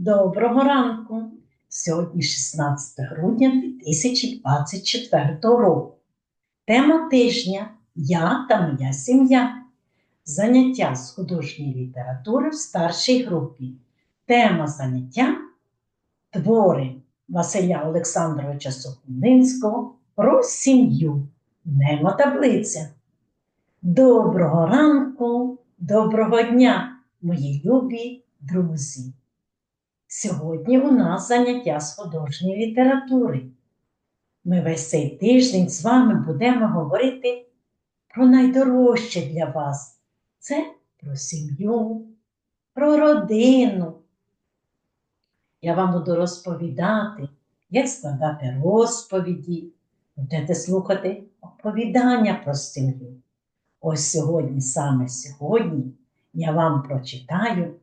Доброго ранку! Сьогодні 16 грудня 2024 року. Тема тижня Я та моя сім'я. Заняття з художньої літератури в старшій групі. Тема заняття твори Василя Олександровича Соколинського про сім'ю. Немо таблиця. Доброго ранку, доброго дня, мої любі друзі! Сьогодні у нас заняття з художньої літератури. Ми весь цей тиждень з вами будемо говорити про найдорожче для вас. Це про сім'ю, про родину. Я вам буду розповідати, як складати розповіді, будете слухати оповідання про сім'ю. Ось сьогодні, саме сьогодні, я вам прочитаю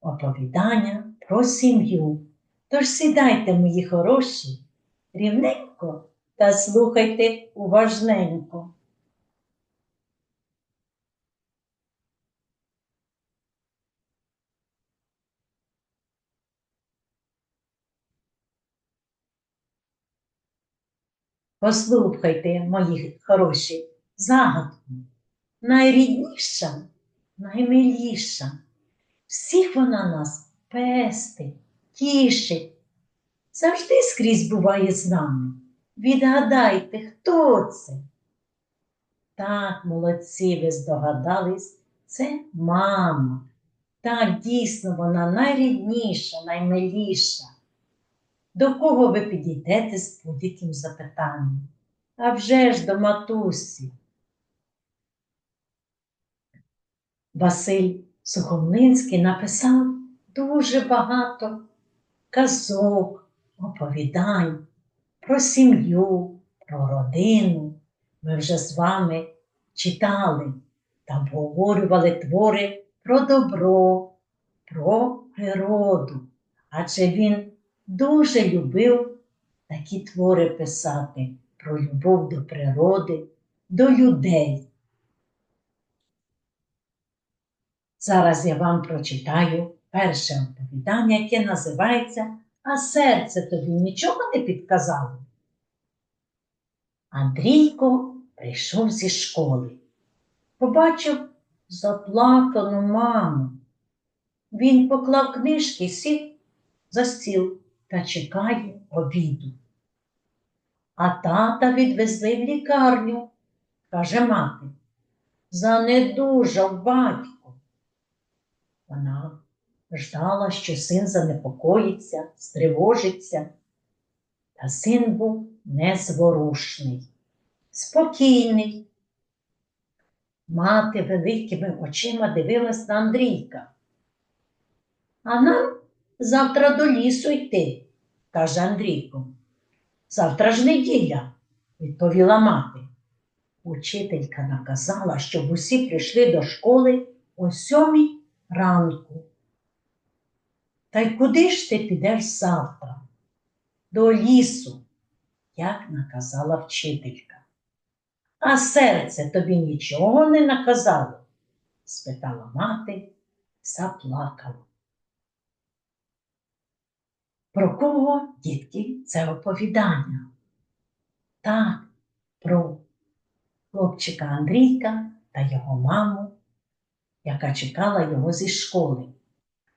оповідання про сім'ю. Тож сідайте, мої хороші, рівненько та слухайте уважненько. Послухайте, мої хороші, загадку. Найрідніша, наймиліша. Всіх вона нас пестить, тішить. Завжди скрізь буває з нами. Відгадайте, хто це? Так, молодці, ви здогадались, це мама. Так, дійсно, вона найрідніша, наймиліша. До кого ви підійдете з будь-яким запитанням? А вже ж до матусі. Василь Сухомлинський написав дуже багато казок, оповідань про сім'ю, про родину. Ми вже з вами читали та обговорювали твори про добро, про природу, адже він дуже любив такі твори писати про любов до природи, до людей. Зараз я вам прочитаю перше оповідання, яке називається А серце тобі нічого не підказало. Андрійко прийшов зі школи, побачив заплакану маму. Він поклав книжки, сів за стіл та чекає обіду. А тата відвезли в лікарню, каже мати. Занедужав батько. Вона ждала, що син занепокоїться, стривожиться. Та син був незворушний, спокійний. Мати великими очима дивилась на Андрійка. А нам завтра до лісу йти, каже Андрійко. Завтра ж неділя, відповіла мати. Учителька наказала, щоб усі прийшли до школи о сьомій ранку. Та й куди ж ти підеш завтра? До лісу, як наказала вчителька. А серце тобі нічого не наказало? спитала мати, заплакала. Про кого, дітки, це оповідання? Так, про хлопчика Андрійка та його маму, яка чекала його зі школи.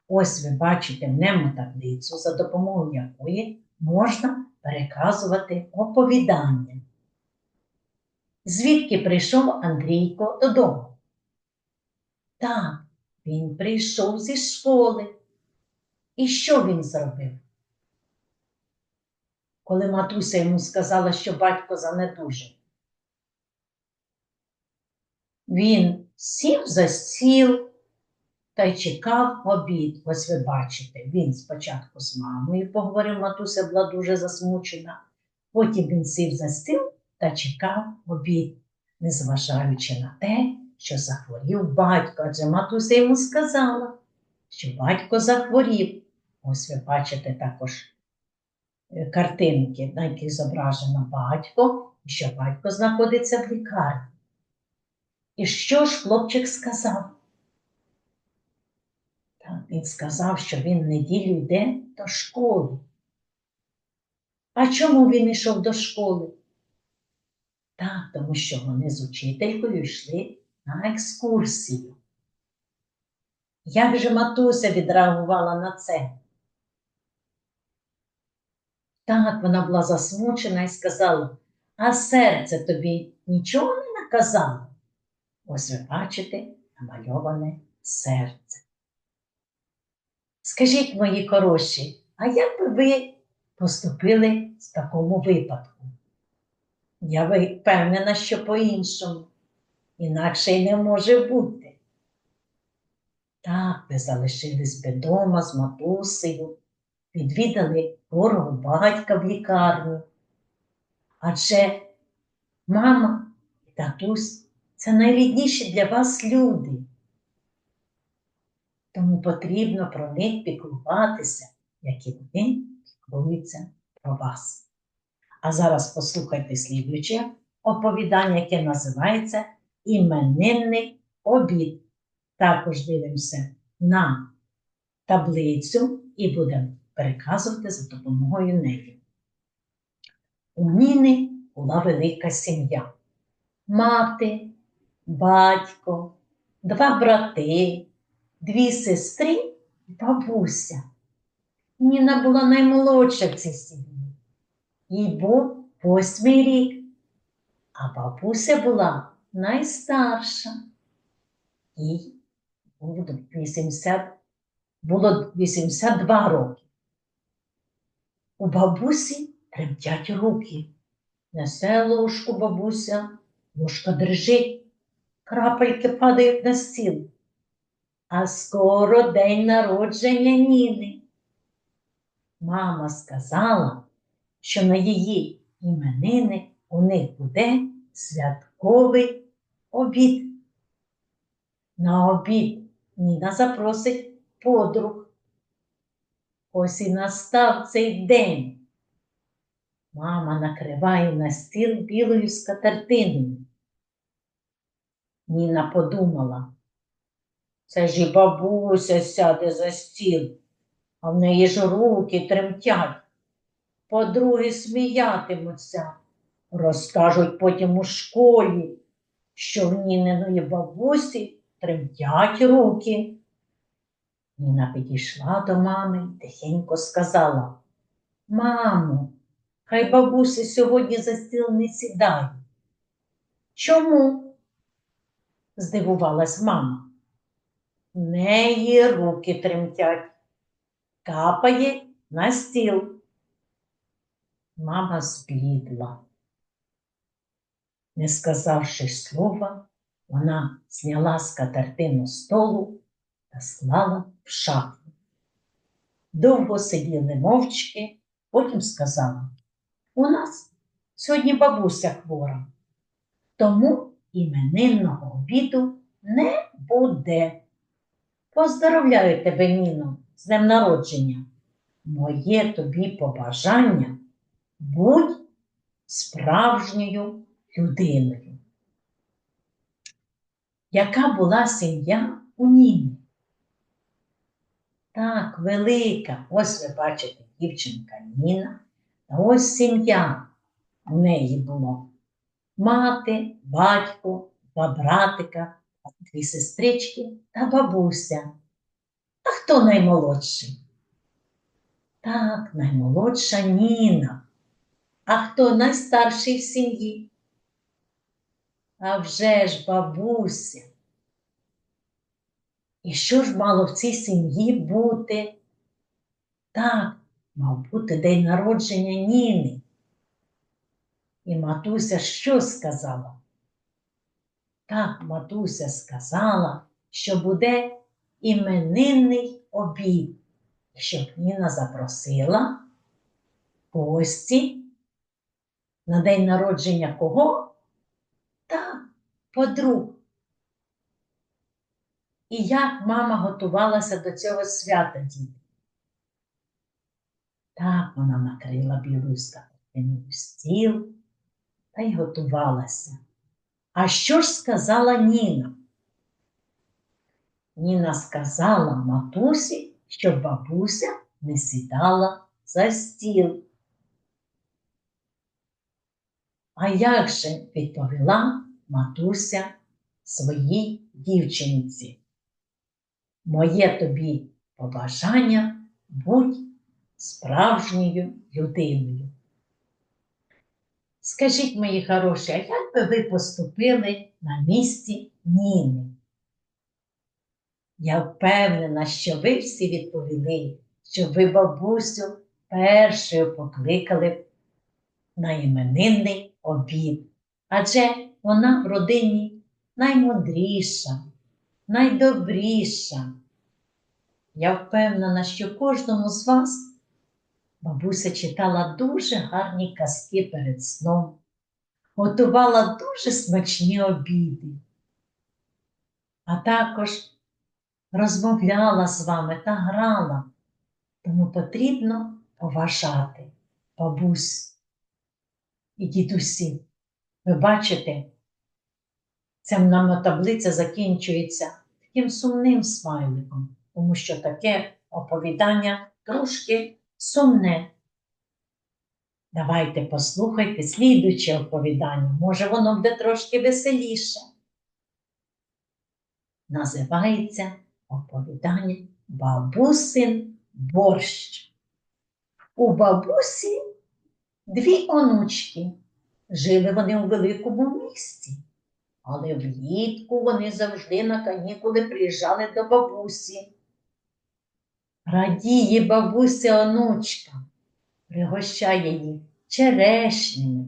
Ось ви бачите мнемотаблицю, за допомогою якої можна переказувати оповідання. Звідки прийшов Андрійко додому? Так, він прийшов зі школи. І що він зробив? Коли матуся йому сказала, що батько занедужив. Він сів за стіл та й чекав обід. Ось ви бачите, він спочатку з мамою поговорив, матуся була дуже засмучена. Потім він сів за стіл та чекав обід, незважаючи на те, що захворів батько, адже матуся йому сказала, що батько захворів. Ось ви бачите також е, картинки, на яких зображено батько, і що батько знаходиться в лікарні. І що ж хлопчик сказав? Сказав, що він неділю йде до школи. А чому він йшов до школи? Так, тому що вони з учителькою йшли на екскурсію. Як же матуся відреагувала на це? Так, вона була засмучена і сказала, а серце тобі нічого не наказало? Ось ви бачите намальоване серце. Скажіть, мої хороші, а як би ви поступили в такому випадку? Я впевнена, що по-іншому, інакше й не може бути. Так, ви залишились би дома з матусею, відвідали хворого батька в лікарню. Адже мама і татусь це найрідніші для вас люди. Тому потрібно про них піклуватися, як і вони піклуються про вас. А зараз послухайте слідуюче оповідання, яке називається Іменинний обід. Також дивимося на таблицю і будемо переказувати за допомогою неї. У Ніни була велика сім'я. Мати, батько, два брати, дві сестри і бабуся. Ніна була наймолодша в цій сім'ї. Їй був восьмий рік, а бабуся була найстарша. Їй було 80, було 82 роки. У бабусі тремтять руки. Несе ложку бабуся, ложка дрижить, крапельки падають на стіл. А скоро день народження Ніни. Мама сказала, що на її іменини у них буде святковий обід. На обід Ніна запросить подруг. Ось і настав цей день. Мама накриває на стіл білою скатертиною. Ніна подумала, це ж і бабуся сяде за стіл, а в неї ж руки тремтять. Подруги сміятимуться, розкажуть потім у школі, що в Ніниної бабусі тремтять руки. Ніна підійшла до мами тихенько сказала Мамо, хай бабусі сьогодні за стіл не сідає. Чому? здивувалась мама. Неї руки тремтять, капає на стіл. Мама зблідла. Не сказавши слова, вона зняла скатертину столу та склала в шафу. Довго сиділи мовчки, потім сказала, у нас сьогодні бабуся хвора, тому іменинного обіду не буде. Поздоровляю тебе, Ніно, з днем народження. Моє тобі побажання будь справжньою людиною. Яка була сім'я у Ніни? Так, велика. Ось ви бачите дівчинка Ніна. А ось сім'я у неї було. Мати, батько, два братика, дві сестрички та бабуся. А хто наймолодший? Так, наймолодша Ніна. А хто найстарший в сім'ї? А вже ж бабуся. І що ж мало в цій сім'ї бути? Так, мав бути день народження Ніни. І матуся що сказала? Так, матуся сказала, що буде іменинний обід, щоб Ніна запросила гості на день народження кого? Так, подруг. І як мама готувалася до цього свята діти? Так вона накрила білою скатертиною стіл та й готувалася. А що ж сказала Ніна? Ніна сказала матусі, щоб бабуся не сідала за стіл. А як же відповіла матуся своїй дівчинці? Моє тобі побажання будь справжньою людиною. Скажіть, мої хороші, а як би ви поступили на місці Ніни? Я впевнена, що ви всі відповіли, що ви бабусю першою покликали б на іменинний обід. Адже вона в родині наймудріша, найдобріша. Я впевнена, що кожному з вас бабуся читала дуже гарні казки перед сном, готувала дуже смачні обіди, а також розмовляла з вами та грала. Тому потрібно поважати бабусь і дідусі. Ви бачите, ця нам таблиця закінчується таким сумним смайликом, тому що таке оповідання трошки сумне. Давайте послухайте слідуюче оповідання. Може, воно буде трошки веселіше. Називається оповідання Бабусин борщ. У бабусі дві онучки. Жили вони у великому місті, але влітку вони завжди на канікули приїжджали до бабусі. Радіє бабуся онучка, пригощає їх черешнями,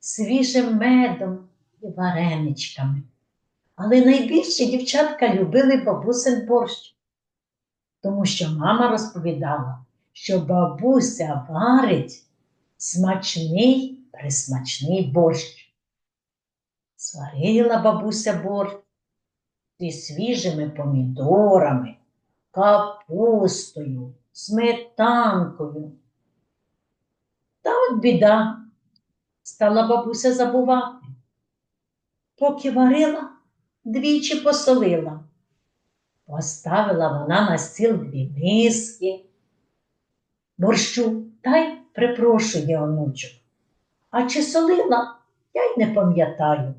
свіжим медом і вареничками. Але найбільше дівчатка любили бабусин борщ, тому що мама розповідала, що бабуся варить смачний присмачний борщ. Сварила бабуся борщ зі свіжими помідорами, капустою, сметанкою. Та от біда стала бабуся забувати. Поки варила, двічі посолила. Поставила вона на стіл дві миски, борщу та й припрошує онучок. А чи солила, я й не пам'ятаю.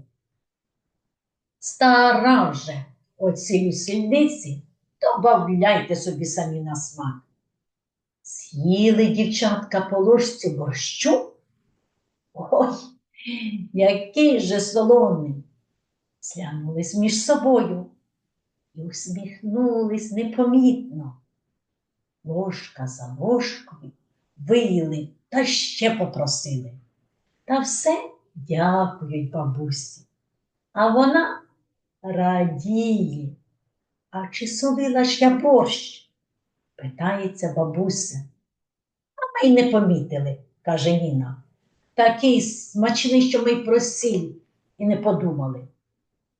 Стара вже оцій сільниці, добавляйте собі самі на смак. З'їли дівчатка по ложці борщу. Ой, який же солоний. Зглянулись між собою і усміхнулись непомітно. Ложка за ложкою виїли та ще попросили. Та все дякують бабусі. А вона радіє. А чи солила ж я борщ? питається бабуся. А ми й не помітили, каже Ніна. Такий смачний, що ми й про сіль і не подумали.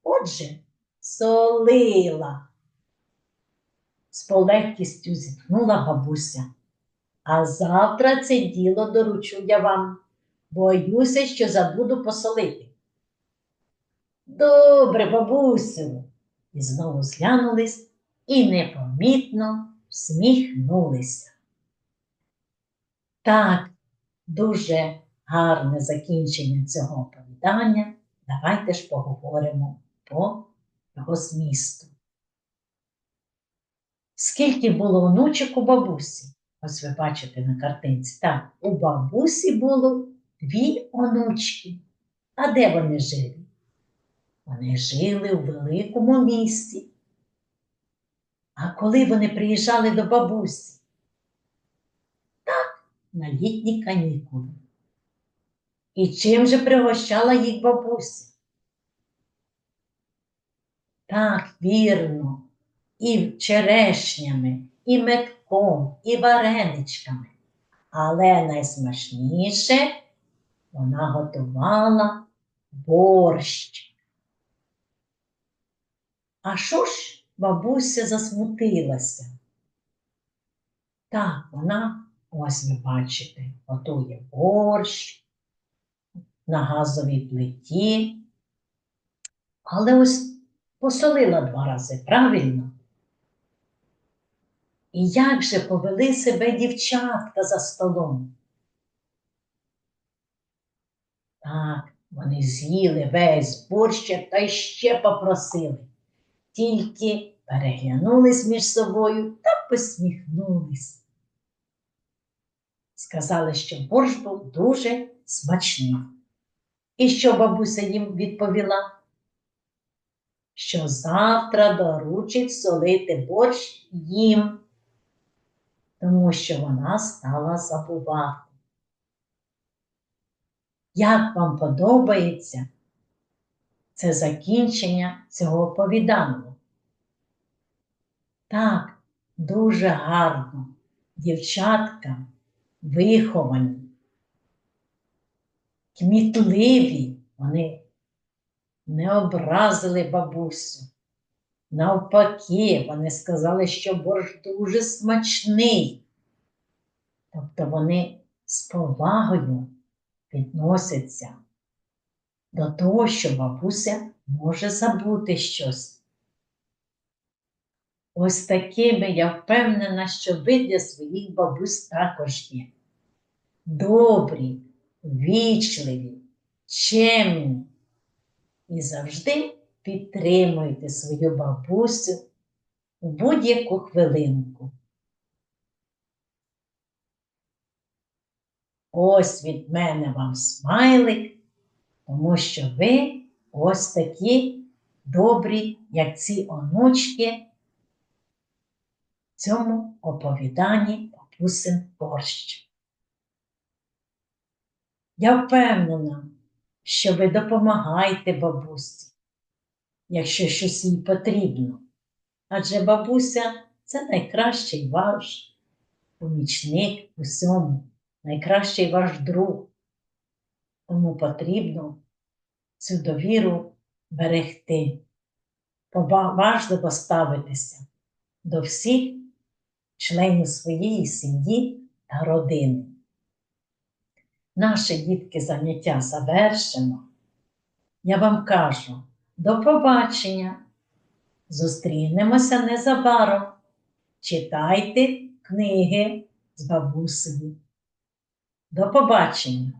Отже, солила. З полегкістю зітхнула бабуся. А завтра це діло доручу я вам. Боюся, що забуду посолити. Добре, бабусю. І знову зглянулись і непомітно всміхнулися. Так, дуже гарне закінчення цього оповідання. Давайте ж поговоримо по його змісту. Скільки було онучок у бабусі? Ось ви бачите на картинці. Так, у бабусі було дві онучки. А де вони жили? Вони жили у великому місті. А коли вони приїжджали до бабусі? Так, на літні канікули. І чим же пригощала їх бабуся? Так, вірно, і черешнями, і метком, і вареничками. Але найсмачніше вона готувала борщ. А що ж бабуся засмутилася? Так, вона, ось ви бачите, готує борщ на газовій плиті. Але ось посолила два рази, правильно? І як же повели себе дівчатка за столом? Так, вони з'їли весь борщик та й ще попросили. Тільки переглянулись між собою та посміхнулись. Сказали, що борщ був дуже смачний. І що бабуся їм відповіла? Що завтра доручить солити борщ їм, тому що вона стала забувати. Як вам подобається це закінчення цього оповіданку? Так, дуже гарно. Дівчатка виховані, кмітливі, вони не образили бабусю. Навпаки, вони сказали, що борщ дуже смачний. Тобто вони з повагою відносяться до того, що бабуся може забути щось. Ось такими я впевнена, що ви для своїх бабусь також є. Добрі, вічливі, чемні і завжди підтримуйте свою бабусю у будь-яку хвилинку. Ось від мене вам смайлик, тому що ви ось такі добрі, як ці онучки цьому оповіданні бабусин борщ. Я впевнена, що ви допомагаєте бабусі, якщо щось їй потрібно. Адже бабуся це найкращий ваш помічник у всьому, найкращий ваш друг. Тому потрібно цю довіру берегти, поважливо ставитися до всіх членів своєї сім'ї та родини. Наші дітки заняття завершено. Я вам кажу до побачення. Зустрінемося незабаром. Читайте книги з бабусею. До побачення!